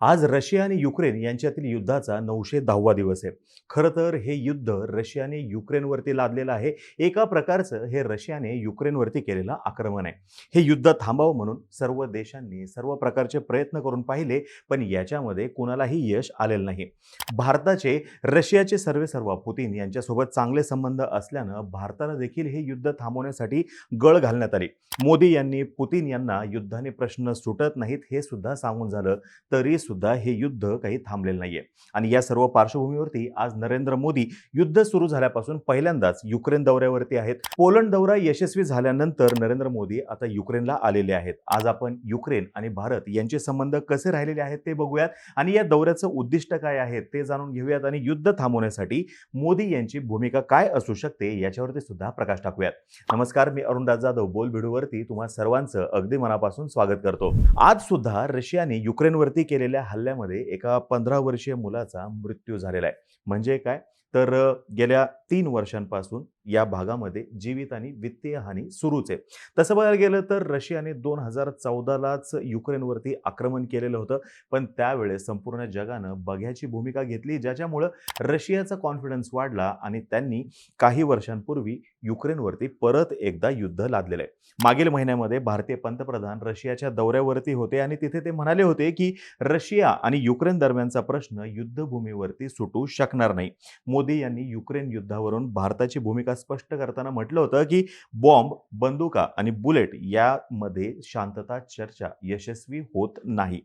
आज रशिया आणि युक्रेन यांच्यातील युद्धाचा नऊशे दहावा दिवस आहे. खरं तर हे युद्ध रशियाने युक्रेनवरती लादलेलं आहे. एका प्रकारचं हे रशियाने युक्रेनवरती केलेलं आक्रमण आहे. हे युद्ध थांबावं म्हणून सर्व देशांनी सर्व प्रकारचे प्रयत्न करून पाहिले पण याच्यामध्ये कुणालाही यश आलेलं नाही. भारताचे रशियाचे सर्वेसर्वा पुतीन यांच्यासोबत चांगले संबंध असल्यानं भारताला देखील हे युद्ध थांबवण्यासाठी गळ घालण्यात आली. मोदी यांनी पुतीन यांना युद्धाने प्रश्न सुटत नाहीत हे सुद्धा सांगून झालं. तरी सुद्धा हे युद्ध काही थांबलेलं नाहीये. आणि या सर्व पार्श्वभूमीवरती आज नरेंद्र मोदी युद्ध सुरू झाल्यापासून पहिल्यांदाच युक्रेन दौऱ्यावरती आहेत. पोलंड दौरा यशस्वी झाल्यानंतर नरेंद्र मोदी आता युक्रेनला आलेले आहेत. आज आपण युक्रेन आणि भारत यांचे संबंध कसे राहिलेले आहेत ते बघूयात. आणि या दौऱ्याचं उद्दिष्ट काय आहे ते जाणून घेऊयात आणि युद्ध थांबवण्यासाठी मोदी यांची भूमिका काय असू शकते याच्यावरती सुद्धा प्रकाश टाकूयात. नमस्कार मी अरुणदास जाधव बोल व्हिडिओवरती तुम्हा सर्वांचं अगदी मनापासून स्वागत करतो. आज सुद्धा रशियाने युक्रेनवरती केलेल्या हल्ल्यामध्ये एका पंधरा वर्षीय मुलाचा मृत्यू झालेला आहे. म्हणजे काय? तर गेल्या तीन वर्षांपासून या भागामध्ये जीवित आणि वित्तीय हानी सुरूच आहे. तसं बघायला गेलं तर रशियाने दोन हजार चौदालाच युक्रेनवरती आक्रमण केलेलं होतं. पण त्यावेळेस संपूर्ण जगानं बघ्याची भूमिका घेतली ज्याच्यामुळं रशियाचा कॉन्फिडन्स वाढला आणि त्यांनी काही वर्षांपूर्वी युक्रेनवरती परत एकदा युद्ध लादलेलं आहे. मागील महिन्यामध्ये भारतीय पंतप्रधान रशियाच्या दौऱ्यावरती होते आणि तिथे ते म्हणाले होते की रशिया आणि युक्रेन दरम्यानचा प्रश्न युद्धभूमीवरती सुटू शकणार नाही. मोदी यांनी युक्रेन युद्धावरून भारताची भूमिका स्पष्ट करताना म्हटलं होतं की बॉम्ब बंदुका आणि बुलेट यामध्ये शांतता चर्चा यशस्वी होत नाही.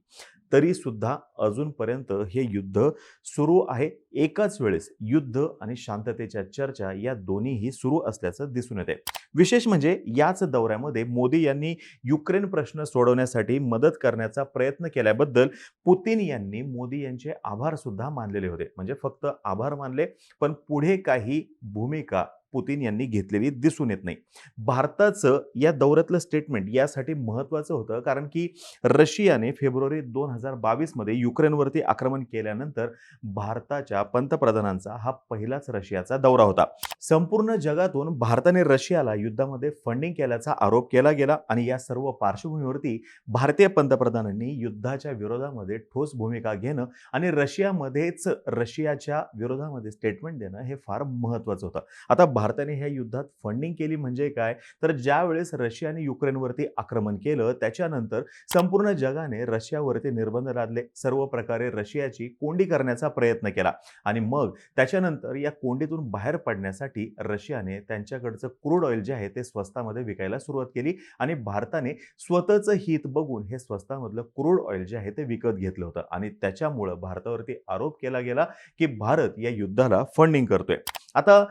तरी सुद्धा अजूनपर्यंत हे युद्ध सुरू आहे. एकाच वेळेस युद्ध आणि शांततेच्या चर्चा या दोन्हीही सुरू असल्याचं दिसून येते विशेष म्हणजे याच दौऱ्यामध्ये मोदी यांनी युक्रेन प्रश्न सोडवण्यासाठी मदत करण्याचा प्रयत्न केल्याबद्दल पुतीन यांनी मोदी यांचे आभार सुद्धा मानलेले होते. म्हणजे फक्त आभार मानले पण पुढे काही भूमिका पुतीन यांनी घेतलेली दिसून येत नाही. भारताचं या दौऱ्यातलं स्टेटमेंट यासाठी महत्त्वाचं होतं कारण की रशियाने फेब्रुवारी दोन हजार बावीसमध्ये युक्रेनवरती आक्रमण केल्यानंतर भारताच्या पंतप्रधानांचा हा पहिलाच रशियाचा दौरा होता. संपूर्ण जगातून भारताने रशियाला युद्धामध्ये फंडिंग केल्याचा आरोप केला गेला आणि या सर्व पार्श्वभूमीवरती भारतीय पंतप्रधानांनी युद्धाच्या विरोधामध्ये ठोस भूमिका घेणं आणि रशियामध्येच रशियाच्या विरोधामध्ये स्टेटमेंट देणं हे फार महत्त्वाचं होतं. आता भारताने ह्या युद्धात फंडिंग केली म्हणजे काय? तर ज्यावेळेस रशियाने युक्रेनवरती आक्रमण केलं त्याच्यानंतर संपूर्ण जगाने रशियावरती निर्बंध लादले. सर्व प्रकारे रशियाची कोंडी करण्याचा प्रयत्न केला. आणि मग त्याच्यानंतर या कोंडीतून बाहेर पडण्यासाठी रशियाने त्यांच्याकडचं क्रूड ऑइल जे आहे ते स्वस्तामध्ये विकायला सुरुवात केली. आणि भारताने स्वतःचं हित बघून हे स्वस्तामधलं क्रूड ऑइल जे आहे ते विकत घेतलं होतं. आणि त्याच्यामुळं भारतावरती आरोप केला गेला की भारत या युद्धाला फंडिंग करतोय. आता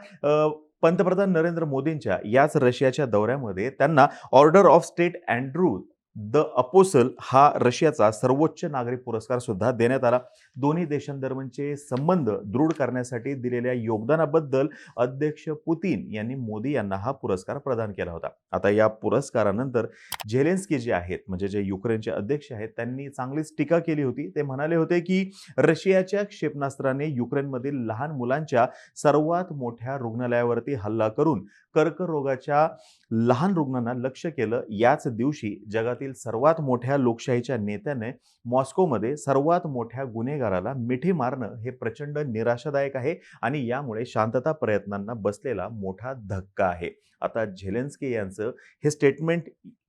पंतप्रधान नरेंद्र मोदींच्या याच रशियाच्या दौऱ्यामध्ये त्यांना order of state Andrew the apostle हा रशियाचा सर्वोच्च नागरी पुरस्कार सुद्धा देण्यात आला. दोन्ही देशांदरम्यानचे संबंध दृढ करण्यासाठी दिलेल्या योगदानाबद्दल अध्यक्ष पुतीन यांनी मोदी यांना हा पुरस्कार प्रदान केला होता. आता या पुरस्कारानंतर झेलेन्स्की जे आहेत म्हणजे जे युक्रेनचे अध्यक्ष आहेत त्यांनी चांगलीच टीका केली होती. ते म्हणाले होते की रशियाच्या क्षेपणास्त्राने युक्रेनमधील लहान मुलांच्या सर्वात मोठ्या रुग्णालयावरती हल्ला करून कर्करोगाच्या लहान रुग्णांना लक्ष केलं. याच दिवशी जगात जगातील सर्वात मोठ्या लोकशाहीच्या नेत्याने मॉस्कोमध्ये सर्वात मोठ्या गुन्हेगाराला मिठी मारणं हे प्रचंड निराशादायक आहे आणि यामुळे शांतता प्रयत्नांना बसलेला मोठा धक्का आहे. आता झेलेन्स्की यांचं हे स्टेटमेंट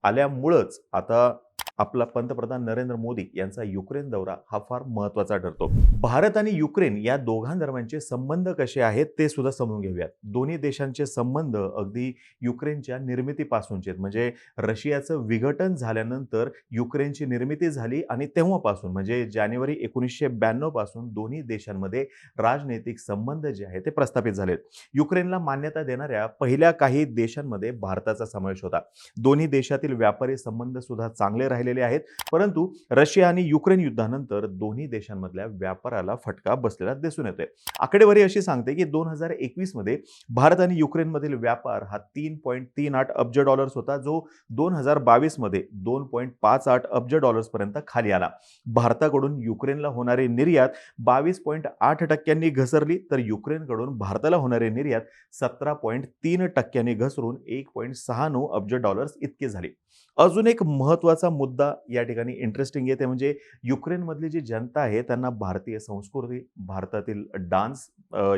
आल्यामुळंच आता आपला पंतप्रधान नरेंद्र मोदी यांचा युक्रेन दौरा हा फार महत्त्वाचा ठरतो. भारत आणि युक्रेन या दोघांदरम्यानचे संबंध कसे आहेत ते सुद्धा समजून घेऊयात. दोन्ही देशांचे संबंध अगदी युक्रेनच्या निर्मितीपासूनचे आहेत म्हणजे रशियाचं विघटन झाल्यानंतर युक्रेनची निर्मिती झाली आणि तेव्हापासून म्हणजे जानेवारी एकोणीसशे ब्याण्णवपासून दोन्ही देशांमध्ये राजनैतिक संबंध जे आहेत ते प्रस्थापित झालेत. युक्रेनला मान्यता देणाऱ्या पहिल्या काही देशांमध्ये भारताचा समावेश होता. दोन्ही देशातील व्यापारी संबंध सुद्धा चांगले राहिलेले आहेत. परंतु रशिया आणि युक्रेन युद्धानंतर दोन्ही देशांमधल्या व्यापाराला फटका बसलेला दिसून येतोय. आकडेवारी अशी सांगते की दोन हजार एकवीसमध्ये भारत आणि युक्रेनमधील व्यापार हा तीन पॉईंट तीन आठ अब्ज डॉलर्स होता जो दोन हजार बावीसमध्ये दोन पॉईंट पाच आठ अब्ज डॉलर्सपर्यंत खाली आला. भारताकडून युक्रेनला होणारी निर्यात बावीस पॉईंट आठ टक्क्यांनी घसरली तर युक्रेनकडून भारताला होणारी निर्यात सतरा पॉईंट तीन टक्क्यांनी घसरून एक पॉईंट सहा नऊ अब्ज डॉलर्स इतकी झाली. अजून एक महत्त्वाचा मुद्दा या ठिकाणी इंटरेस्टिंग आहे ते म्हणजे युक्रेनमधली जी जनता आहे त्यांना भारतीय संस्कृती भारतातील डान्स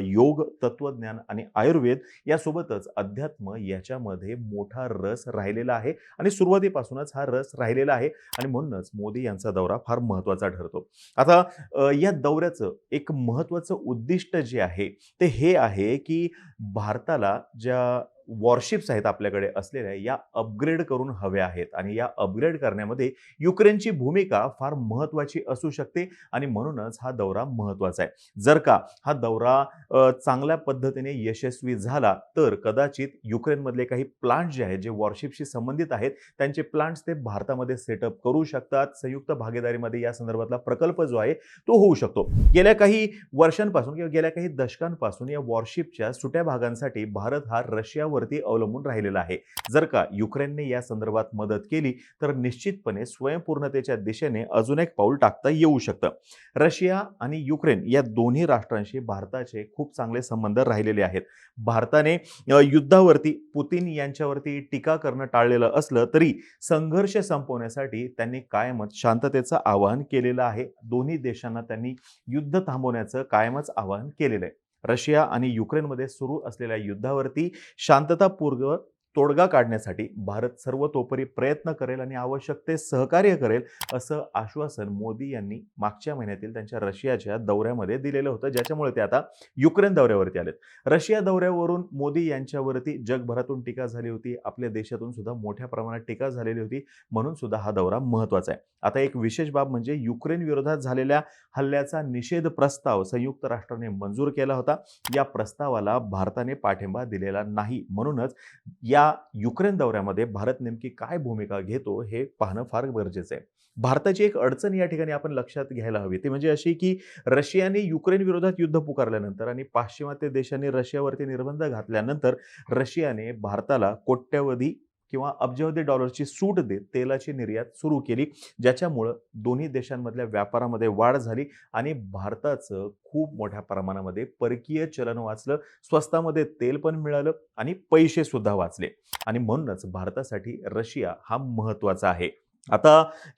योग तत्वज्ञान आणि आयुर्वेद यासोबतच अध्यात्म याच्यामध्ये मोठा रस राहिलेला आहे आणि सुरुवातीपासूनच हा रस राहिलेला आहे आणि म्हणूनच मोदी यांचा दौरा फार महत्त्वाचा ठरतो. आता या दौऱ्याचं एक महत्त्वाचं उद्दिष्ट जे आहे ते हे आहे की भारताला ज्या वॉरशिप्स आहेत आपल्याकडे असलेल्या या अपग्रेड करून हव्या आहेत. आणि या अपग्रेड करण्यामध्ये युक्रेनची भूमिका फार महत्त्वाची असू शकते आणि म्हणूनच हा दौरा महत्त्वाचा आहे. जर का हा दौरा चांगल्या पद्धतीने यशस्वी झाला तर कदाचित युक्रेनमधले काही प्लांट जे आहेत जे वॉरशिपशी संबंधित आहेत त्यांचे प्लांट्स ते भारतामध्ये सेटअप करू शकतात. संयुक्त भागीदारीमध्ये या संदर्भातला प्रकल्प जो आहे तो होऊ शकतो. गेल्या काही वर्षांपासून किंवा गेल्या काही दशकांपासून या वॉरशिपच्या सुट्या भागांसाठी भारत हा रशिया युक्रेनवरती अवलंबून राहिलेला आहे. जर का युक्रेनने या संदर्भात मदत केली तर निश्चितपणे स्वयंपूर्णतेच्या दिशेने अजून एक पाऊल टाकता येऊ शकतं. रशिया आणि युक्रेन या दोन्ही राष्ट्रांशी भारताचे खूप चांगले संबंध राहिलेले आहेत. भारताने युद्धावरती पुतीन यांच्यावरती टीका करणं टाळलेलं असलं तरी संघर्ष संपवण्यासाठी त्यांनी कायमच शांततेचं आवाहन केलेलं आहे. दोन्ही देशांना त्यांनी युद्ध थांबवण्याचं कायमच आवाहन केलेलं आहे. रशिया आणि युक्रेनमध्ये सुरू असलेल्या युद्धावरती शांततापूर्व तोडगा काढण्यासाठी भारत सर्वतोपरी प्रयत्न करेल आणि आवश्यक ते सहकार्य करेल असं आश्वासन मोदी यांनी मागच्या महिन्यातील त्यांच्या रशियाच्या दौऱ्यामध्ये दिलेलं होतं ज्याच्यामुळे ते आता युक्रेन दौऱ्यावरती आलेत. रशिया दौऱ्यावरून मोदी यांच्यावरती जगभरातून टीका झाली होती आपल्या देशातून सुद्धा मोठ्या प्रमाणात टीका झालेली होती म्हणून सुद्धा हा दौरा महत्त्वाचा आहे. आता एक विशेष बाब म्हणजे युक्रेन विरोधात झालेल्या हल्ल्याचा निषेध प्रस्ताव संयुक्त राष्ट्राने मंजूर केला होता. या प्रस्तावाला भारताने पाठिंबा दिलेला नाही म्हणूनच या युक्रेन दौऱ्यामध्ये भारत नेमकी काय भूमिका घेतो हे पाहणं फार गरजेचं आहे. भारताची एक अडचण या ठिकाणी आपण लक्षात घ्यायला हवी. ती म्हणजे अशी की रशियाने युक्रेन विरोधात युद्ध पुकारल्यानंतर आणि पाश्चिमात्य देशांनी रशियावरती निर्बंध घातल्यानंतर रशियाने भारताला कोट्यवधी किंवा अब्जावधी डॉलरची सूट देत तेलाची निर्यात सुरू केली ज्याच्यामुळं दोन्ही देशांमधल्या व्यापारामध्ये वाढ झाली आणि भारताचं खूप मोठ्या प्रमाणामध्ये परकीय चलन वाचलं स्वस्तामध्ये तेल पण मिळालं आणि पैसे सुद्धा वाचले. आणि म्हणूनच भारतासाठी रशिया हा महत्त्वाचा आहे. आता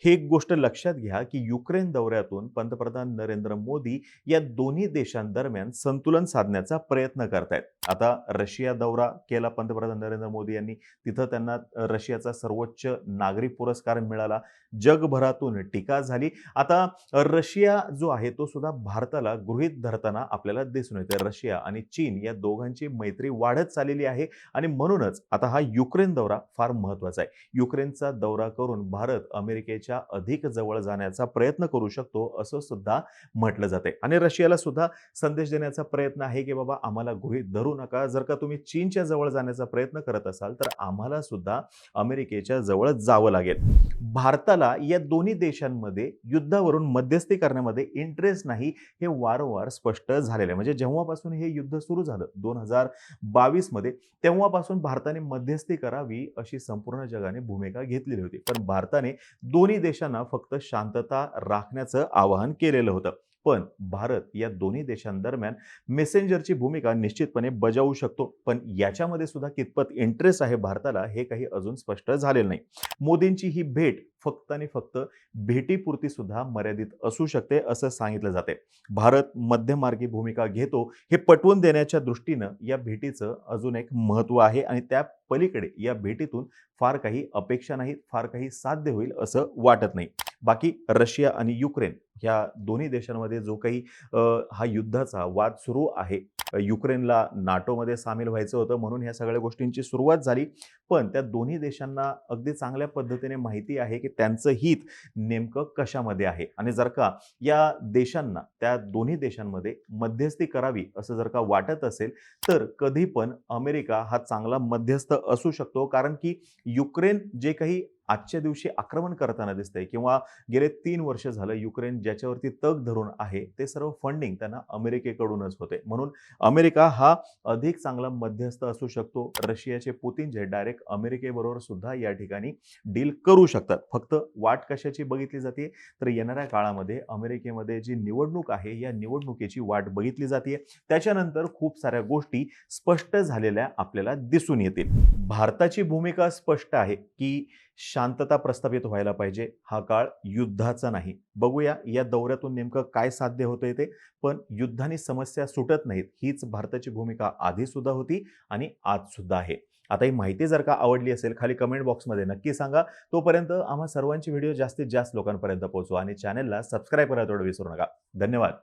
हे एक गोष्ट लक्षात घ्या की युक्रेन दौऱ्यातून पंतप्रधान नरेंद्र मोदी या दोन्ही देशांदरम्यान संतुलन साधण्याचा प्रयत्न करतायत. आता रशिया दौरा केला पंतप्रधान नरेंद्र मोदी यांनी तिथं त्यांना रशियाचा सर्वोच्च नागरी पुरस्कार मिळाला. जगभरातून टीका झाली. आता रशिया जो आहे तो सुद्धा भारताला गृहीत धरताना आपल्याला दिसून येते रशिया आणि चीन या दोघांची मैत्री वाढत चाललेली आहे आणि म्हणूनच आता हा युक्रेन दौरा फार महत्त्वाचा आहे. युक्रेनचा दौरा करून भारत अमेरिकेच्या अधिक जवळ जाण्याचा प्रयत्न करू शकतो असं सुद्धा म्हटलं जाते आणि रशियाला सुद्धा संदेश देण्याचा प्रयत्न आहे की बाबा आम्हाला गृहित धरू नका. जर का तुम्ही चीनच्या जवळ जाण्याचा प्रयत्न करत असाल तर आम्हाला सुद्धा अमेरिकेच्या जवळ जावं लागेल. भारताला या दोन्ही देशांमध्ये युद्धावरून मध्यस्थी करण्यामध्ये इंटरेस्ट नाही हे वारंवार स्पष्ट झालेलं आहे. म्हणजे जेव्हापासून हे युद्ध सुरू झालं दोन हजार बावीसमध्ये तेव्हापासून भारताने मध्यस्थी करावी अशी संपूर्ण जगाने भूमिका घेतलेली होती. पण भारताने दोन्ही देशांना फक्त शांतता राखण्याचं आवाहन केलेलं होतं. पण भारत या दोन्ही देशांदरम्यान मेसेंजरची भूमिका निश्चितपणे बजावू शकतो. पण याच्यामध्ये सुद्धा कितपत इंटरेस्ट आहे भारताला हे काही अजून स्पष्ट झालेलं नाही. मोदींची ही भेट फक्त आणि फक्त भेटीपुरती सुद्धा मर्यादित असू शकते असं सांगितलं जाते. भारत मध्यमार्गी भूमिका घेतो हे पटवून देण्याच्या दृष्टीनं या भेटीचं अजून एक महत्त्व आहे आणि त्या पलीकडे या भेटीतून फार काही अपेक्षा नाहीत फार काही साध्य होईल असं वाटत नाही. बाकी रशिया आणि युक्रेन ह्या दोन्ही देशांमध्ये जो काही हा युद्धाचा वाद सुरू आहे युक्रेनला नाटोमध्ये सामील व्हायचं होतं म्हणून ह्या सगळ्या गोष्टींची सुरुवात झाली. पण त्या दोन्ही देशांना अगदी चांगल्या पद्धतीने माहिती आहे की त्यांचं हित नेमकं कशामध्ये आहे? आणि जर का या देशांना त्या दोन्ही देशांमध्ये मध्यस्थी करावी असं जर का वाटत असेल तर कधी पण अमेरिका हा चांगला मध्यस्थ असू शकतो. कारण की युक्रेन जे काही आजच्या दिवशी आक्रमण करताना दिसतंय किंवा गेले तीन वर्ष झालं युक्रेन ज्याच्यावरती तग धरून आहे ते सर्व फंडिंग त्यांना अमेरिकेकडूनच होते. म्हणून अमेरिका हा अधिक चांगला मध्यस्थ असू शकतो. रशियाचे पुतीन जे डायरेक्ट अमेरिकेबरोबर सुद्धा या ठिकाणी डील करू शकतात. फक्त वाट कशाची बघितली जाते? तर येणाऱ्या काळामध्ये अमेरिकेमध्ये जी निवडणूक आहे या निवडणुकीची वाट बघितली जाते. त्याच्यानंतर खूप साऱ्या गोष्टी स्पष्ट झालेल्या आपल्याला दिसून येतील. भारताची भूमिका स्पष्ट आहे की शांतता प्रस्थापित व्हायला पाहिजे. हा काळ युद्धाचा नाही. बघूया या दौऱ्यातून नेमकं काय साध्य होतंय ते. पण युद्धाने समस्या सुटत नाहीत. हीच भारताची भूमिका आधी सुद्धा होती आणि आज सुद्धा आहे. आता ही माहिती जर का आवडली असेल खाली कमेंट बॉक्समध्ये नक्की सांगा. तोपर्यंत आम्हा सर्वांची व्हिडिओ जास्तीत जास्त लोकांपर्यंत पोहोचवा आणि चॅनलला सबस्क्राईब करायला थोडं विसरू नका. धन्यवाद.